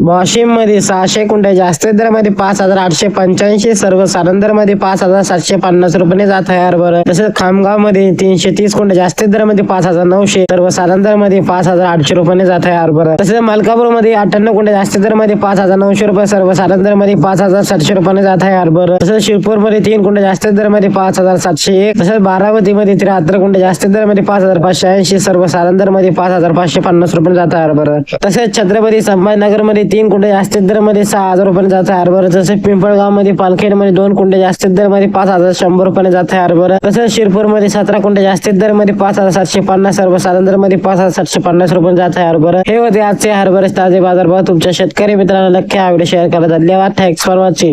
वाशिममध्ये सहाशे कुंड्या जास्त दरामध्ये पाच हजार आठशे पंच्याऐंशी सर्व सारंदरमध्ये पाच हजार सातशे पन्नास रुपये जात आहे हरभर. तसेच खामगावमध्ये तीनशे तीस कुंड्या जास्त दरामध्ये पाच हजार नऊशे सर्व सारंदरमध्ये पाच हजार आठशे रुपये जात आहे हरभर. तसेच मलकापूरमध्ये अठ्ठ्याण्णव कुंड्या जास्त दरामध्ये पाच हजार नऊशे रुपये सर्व सारंदरमध्ये पाच हजार सातशे रुपये जात आहे हरभर. तसेच शिरपूरमध्ये तीन कुंड्या जास्त दरामध्ये पाच हजार सातशे एक. तसेच बारामती मध्ये त्र्याहत्तर कुंड्या जास्त दरामध्ये पाच हजार पाचशे ऐंशी सर्व सारंदरमध्ये पाच हजार पाचशे पन्नास रुपये जात आहे हरभर. तसेच छत्रपती संभाजीनगरमध्ये तीन कुंडे जास्तीत दरमध्ये सहा हजार रुपयाने जात आहे हरभरा. तसेच पिंपळगावमध्ये पालखेडमध्ये दोन कुंडे जास्तीत दरमध्ये पाच हजार शंभर रुपयाने जात आहे हरभरा. तसेच शिरपूरमध्ये सतरा कुंड्या जास्तीत दरमध्ये पाच हजार सातशे पन्नास सर्व सारंदरमध्ये पाच हजार सातशे पन्नास रुपये जात आहे हरभरा. हे होते आजचे हरभरे ताजे बाजार भाव. तुमच्या शेतकरी मित्रांना नक्की आवडे शेअर करा. धन्यवाद. Thanks for watching